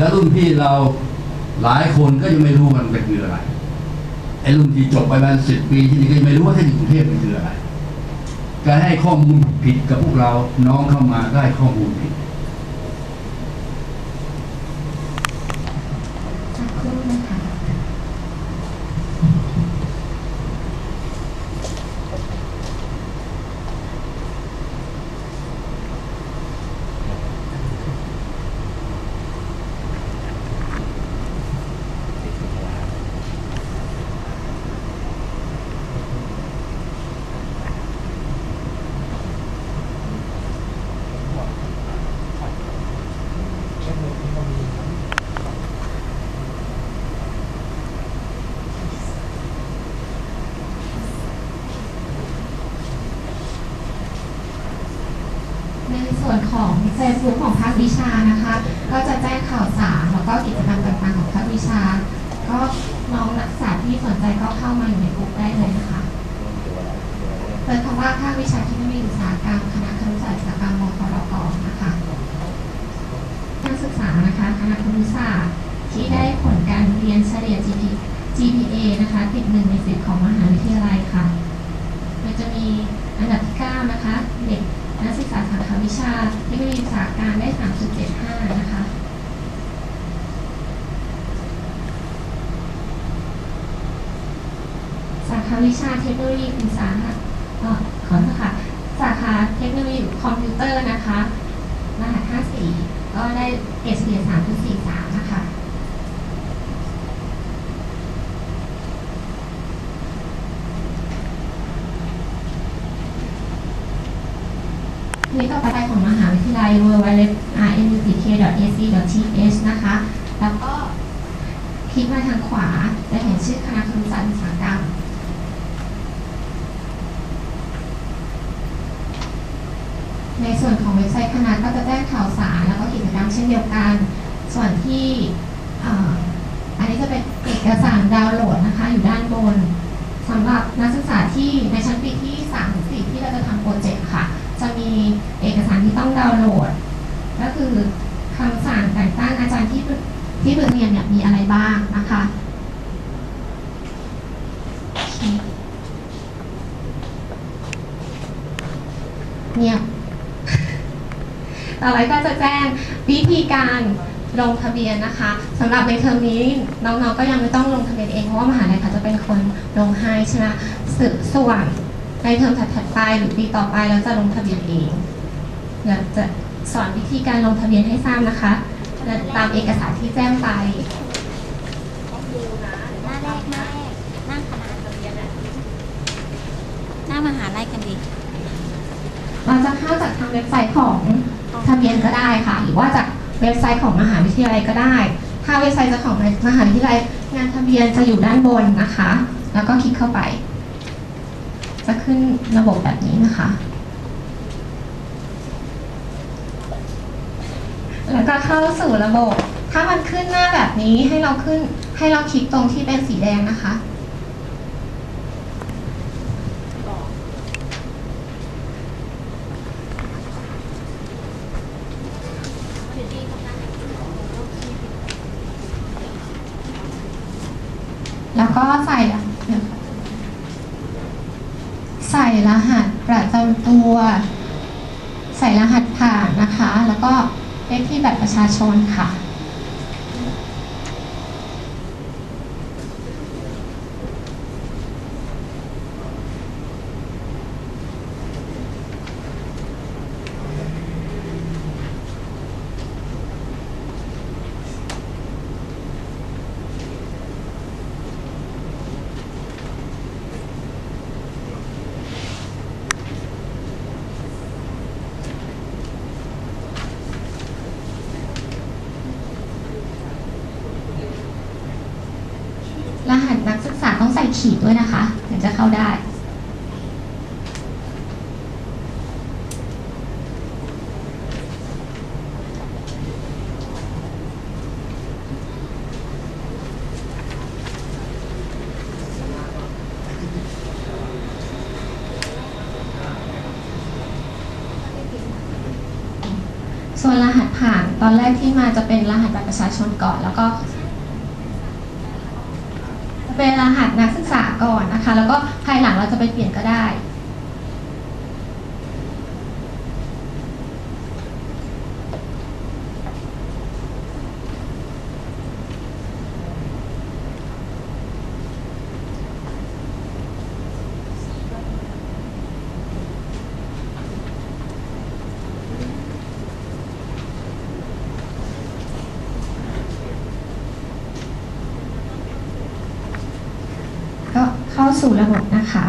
แล้วรุ่นพี่เราหลายคนก็ยังไม่รู้มันเป็นคืออะไรไอ้รุ่นที่จบไปประมาณสิบปีที่นี่ก็ยังไม่รู้ว่าเทคนิคกรุงเทพมันคืออะไร การให้ข้อมูลผิดกับพวกเราน้องเข้ามาได้ข้อมูลผิด สักครู่นะคะ ใน ส่วนของ Facebook ของภาควิชานะคะ ก็จะแจ้งข่าวสารแล้วก็กิจกรรมต่างๆของภาควิชา ก็น้องนักศึกษาที่สนใจก็เข้ามาอยู่ในกลุ่มได้เลยนะคะเปิดคำว่าภาควิชาทคโนโลยีอุตสาหกรรมคณะครุศาสตร์อุตสาหกรรมมครกนะคะนักศึกษานะคะคณะครุศาสตร์ที่ได้ผลการเรียนเฉลี่ย GPA นะคะติดหนึ่งในสิบของมหาวิทยาลัยค่ะ มันจะมีอันดับที่ 9 นะคะ เด็ก นักศึกษาสาขาวิชาเทคโนโลยีสาการได้ 3.75 นะคะ สาขาวิชาเทคโนโลยีอุตสาหะเอ่อขอโทษค่ะ สาขาเทคโนโลยีคอมพิวเตอร์นะคะ รหัส 54 ก็ได้เกรดเฉลี่ย3.43 นะ คะนี่ต่อไปของมหาวิทยาลัย w w w r n u t k a c t h นะคะ แล้วก็คลิกมาทางขวาจะเห็นชื่อคณะครุศาสตร์อุตสาหกรรมในส่วนของเว็บไซต์คณะก็จะแจ้งข่าวสารแล้วก็กิจกรรมเช่นเดียวกัน ส่วนที่อันนี้จะเป็นเอกสารดาวน์โหลดนะคะ อยู่ด้านบนสำหรับนักศึกษาที่ในชั้นปีที่3ถึง4ที่เราจะทำโปรเจกต์ค่ะ มีเอกสารที่ต้องดาวน์โหลด ก็คือคำสั่งแต่งตั้งอาจารย์ที่ที่ปรึกเรียนเนี่ยมีอะไรบ้างนะคะเนี่ยต่อไปก็จะแจ้งวิธีการลงทะเบียนนะคะสำหรับในเทอมนี้น้องๆก็ยังไม่ต้องลงทะเบียนเองเพราะว่ามหาลัยเขาจะเป็นคนลงให้ใช่ไหมสส่วน ในเทอมถัดๆไปหรือปีต่อไปเราจะลงทะเบียนเองเดี๋ยวจะสอนวิธีการลงทะเบียนให้ทราบนะคะและตามเอกสารที่แจ้งไปหน้าแรกหน้าแรกหน้าคณะทะเบียนอะหน้ามหาลัยกันดิเราจะเข้าจากทางเว็บไซต์ของทะเบียนก็ได้ค่ะ หรือว่าจากเว็บไซต์ของมหาวิทยาลัยก็ได้ ถ้าเว็บไซต์จะของมหาวิทยาลัยงานทะเบียนจะอยู่ด้านบนนะคะ แล้วก็คลิกเข้าไป จะขึ้นระบบแบบนี้นะคะ แล้วก็เข้าสู่ระบบ ถ้ามันขึ้นหน้าแบบนี้ให้เราขึ้นให้เราคลิกตรงที่เป็นสีแดงนะคะแล้วก็ใส่ ส่รหัสประจำตัว ใส่รหัสผ่านนะคะ แล้วก็เลขที่บัตรประชาชนค่ะ รหัสนักศึกษาต้องใส่ขีดด้วยนะคะถึงจะเข้าได้ ส่วนรหัสผ่านตอนแรกที่มาจะเป็นรหัสบัตรประชาชนก่อนแล้วก็ เป็นรหัสนักศึกษาก่อนนะคะ แล้วก็ภายหลังเราจะไปเปลี่ยนก็ได้ สู่ระบบนะคะ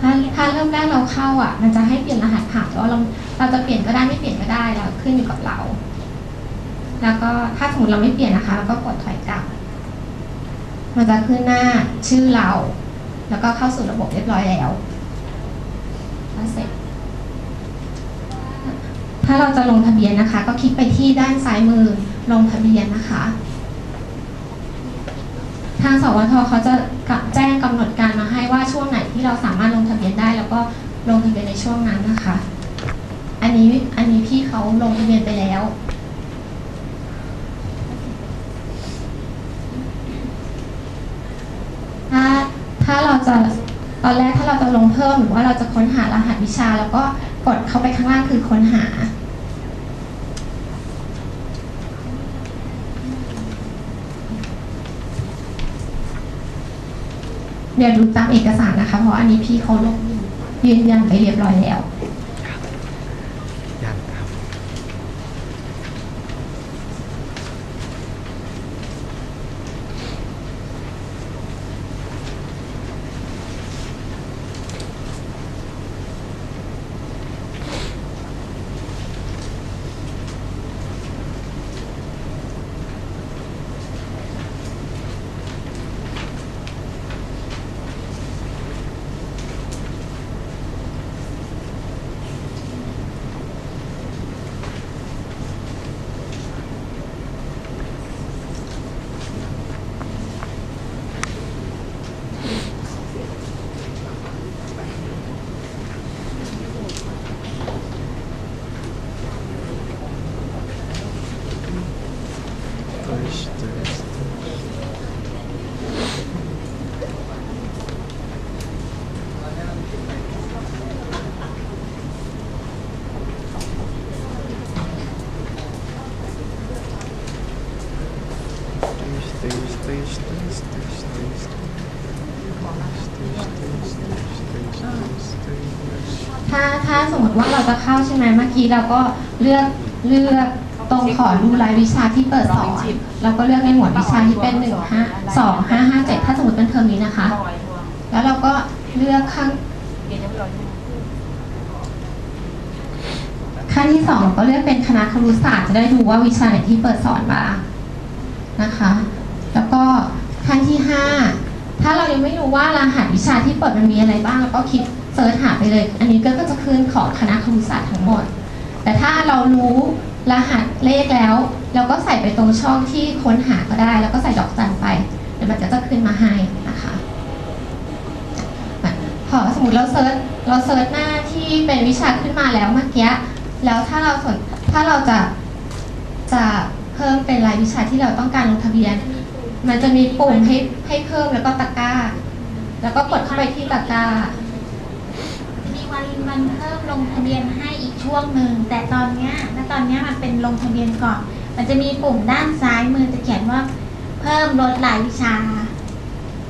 ถ้าถ้าเริ่มแรกเราเข้าอะ มันจะให้เปลี่ยนรหัสผ่านแล้วเราเราจะเปลี่ยนก็ได้ไม่เปลี่ยนก็ได้เราขึ้นอยู่กับเรา แล้วก็ถ้าสมมติเราไม่เปลี่ยนนะคะเราก็กดถอยกลับ มันจะขึ้นหน้าชื่อเรา แล้วก็เข้าสู่ระบบเรียบร้อยแล้วแล้วเสร็จถ้าเราจะลงทะเบียนนะคะ ก็คลิกไปที่ด้านซ้ายมือลงทะเบียนนะคะ ทางสวทเขาจะแจ้งกำหนดการมาให้ว่าช่วงไหนที่เราสามารถลงทะเบียนได้ แล้วก็ลงทะเบียนในช่วงนั้นนะคะ อันนี้อันนี้พี่เขาลงทะเบียนไปแล้ว ถ้าถ้าเราจะตอนแรกถ้าเราจะลงเพิ่มหรือว่าเราจะค้นหารหัสวิชา แล้วก็กดเข้าไปข้างล่างคือค้นหา เดี๋ยวดูตามเอกสารนะคะ เพราะอันนี้พี่เขาลงยืนยันไปเรียบร้อยแล้ว ติว่าเราจะเข้าใช่ไหมเมื่อกี้เราก็เลือกเลือกตรงขอดูรายวิชาที่เปิดสอนเราก็เลือกในหมวดวิชาที่เป็นหนึ่งห้าสองห้าห้าเจ็ดถ้าสมมติเป็นเทอมนี้นะคะ แล้วเราก็เลือกข้างขั้นที่สองเราก็เลือกเป็นคณะครุศาสตร์จะได้ดูว่าวิชาไหนที่เปิดสอนมานะคะ แล้วก็ขั้นที่ห้าถ้าเรายังไม่รู้ว่ารหัสวิชาที่เปิดมันมีอะไรบ้างเราก็คลิก เซิร์ชหาไปเลย อันนี้ก็จะขึ้นของคณะครุศาสตร์ทั้งหมด แต่ถ้าเรารู้รหัสเลขแล้ว เราก็ใส่ไปตรงช่องที่ค้นหาก็ได้ แล้วก็ใส่ดอกจันไปเดี๋ยวมันก็จะขึ้นมาให้นะคะพอสมมติเราเซิร์ชเราเซิร์ชหน้าที่เป็นวิชาขึ้นมาแล้วเมื่อกี้แล้วถ้าเราสนถ้าเราจะจะเพิ่มเป็นรายวิชาที่เราต้องการลงทะเบียน มันจะมีปุ่มให้ให้เพิ่มแล้วก็ตะกร้า แล้วก็กดเข้าไปที่ตะกร้า มันมันเพิ่มลงทะเบียนให้อีกช่วงหนึ่งแต่ตอนเนี้ยณตอนเนี้ยมันเป็นลงทะเบียนก่อน มันจะมีปุ่มด้านซ้ายมือจะเขียนว่า เพิ่มลดรายวิชา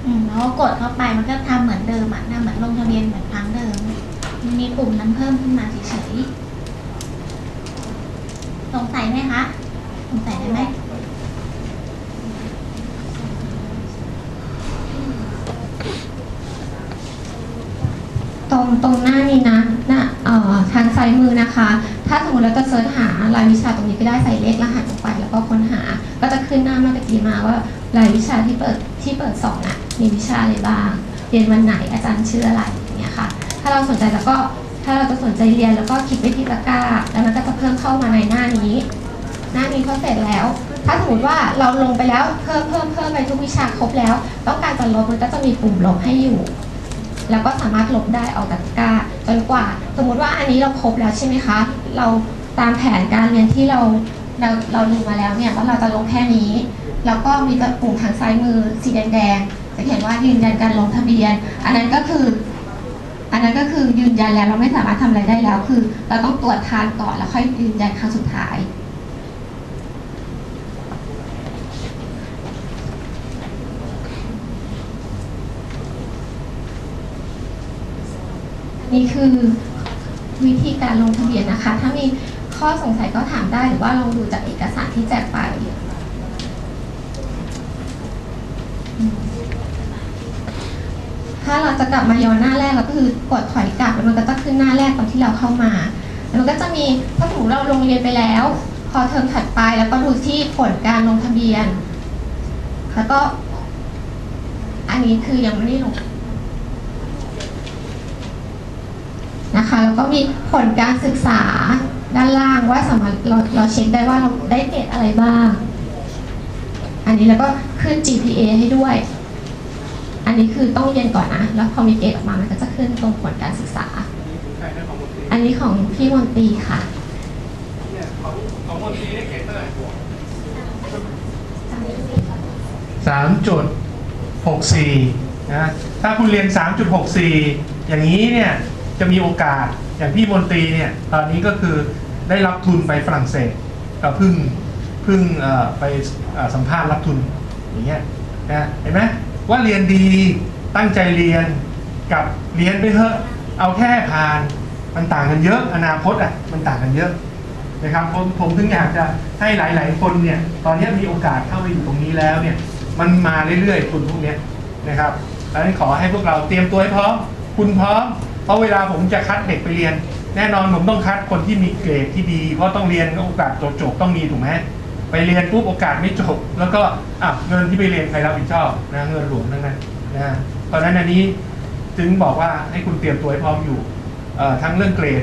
อืมแล้วก็กดเข้าไปมันก็ทำเหมือนเดิมอะนะเหมือนลงทะเบียนเหมือนครั้งเดิม มีปุ่มนั้นเพิ่มขึ้นมาเฉยๆสงสัยไหมคะสงสัยได้ไหม ตรงตรงหน้านี้นะหน้าเอ่อทางซ้ายมือ นะคะ ถ้าสมมติเราจะเสิร์ชหารายวิชาตรงนี้ก็ได้ใส่เลขรหัสลงไป แล้วก็ค้นหา ก็จะขึ้นหน้ามาตะกี้มาว่ารายวิชาที่เปิดที่เปิดสอนอะมีวิชาอะไรบ้าง เรียนวันไหนอาจารย์ชื่ออะไรอย่างเงี้ยค่ะ ถ้าเราสนใจแล้วก็ถ้าเราจะสนใจเรียนแล้วก็คลิกไปที่ตะกร้า แล้วมันก็จะเพิ่มเข้ามาในหน้านี้ หน้านี้พอเสร็จแล้ว ถ้าสมมติว่าเราลงไปแล้วเพิ่มเพิ่มเพิ่มไปทุกวิชาครบแล้ว ต้องการจะลบมันก็จะมีปุ่มลบให้อยู่ แล้วก็สามารถลบได้ออกจากตะกร้าจนกว่า สมมุติว่าอันนี้เราครบแล้วใช่ไหมคะ เราตามแผนการเรียนที่เราเราเราดูมาแล้วเนี่ยว่าเราจะลงแค่นี้ แล้วก็มีปุ่มทางซ้ายมือสีแดงๆจะเขียนว่ายืนยันการลงทะเบียน อันนั้นก็คือ อันนั้นก็คือยืนยันแล้วเราไม่สามารถทำอะไรได้แล้ว คือ เราต้องตรวจทานก่อนแล้วค่อยยืนยันครั้งสุดท้าย นี่คือวิธีการลงทะเบียนนะคะ ถ้ามีข้อสงสัยก็ถามได้หรือว่าลองดูจากเอกสารที่แจกไปถ้าเราจะกลับมาย้อนหน้าแรกเราก็คือกดถอยกลับแล้วมันก็จะขึ้นหน้าแรกตอนที่เราเข้ามา แล้วมันก็จะมีถ้าสมมติเราลงเรียนไปแล้ว พอเทอมถัดไปแล้วก็ดูที่ผลการลงทะเบียน แล้วก็ อันนี้คือยังไม่ได้ลง นะคะแล้วก็มีผลการศึกษาด้านล่างว่าสามารถเราเราเช็คได้ว่าเราได้เกรดอะไรบ้าง อันนี้แล้วก็ขึ้น GPA ให้ด้วย อันนี้คือต้องเรียนก่อนนะ แล้วพอมีเกรดออกมามันก็จะขึ้นตรงผลการศึกษา อันนี้ของพี่มนตรีค่ะของมนตรีได้เกรดเท่าไหร่สามจุดหกสี่นะถ้าคุณเรียนสามจุดหกสี่อย่างนี้เนี่ย จะมีโอกาสอย่างพี่มนตรีเนี่ยตอนนี้ก็คือได้รับทุนไปฝรั่งเศสก็เพิ่งเพิ่งไปสัมภาษณ์รับทุนอย่างเงี้ยนะเห็นไหมว่าเรียนดีตั้งใจเรียนกับเรียนไปเถอะเอาแค่ผ่านมันต่างกันเยอะอนาคตอะมันต่างกันเยอะนะครับผมผมถึงอยากจะให้หลาย ๆ คนเนี่ยตอนนี้มีโอกาสเข้ามาอยู่ตรงนี้แล้วเนี่ยมันมาเรื่อยๆทุนพวกเนี้ยนะครับดังนั้นขอให้พวกเราเตรียมตัวให้พร้อมคุณพร้อม เพราะเวลาผมจะคัดเด็กไปเรียน แน่นอนผมต้องคัดคนที่มีเกรดที่ดี เพราะต้องเรียนโอกาสจบๆต้องมีถูกไหมไปเรียนปุ๊บโอกาสไม่จบ แล้วก็อะเงินที่ไปเรียนใครรับผิดชอบนะเงินหลวงทั้งนั้นนะเพราะฉะนั้นอันนี้จึงบอกว่าให้คุณเตรียมตัวให้พร้อมอยู่ทั้งเรื่องเกรด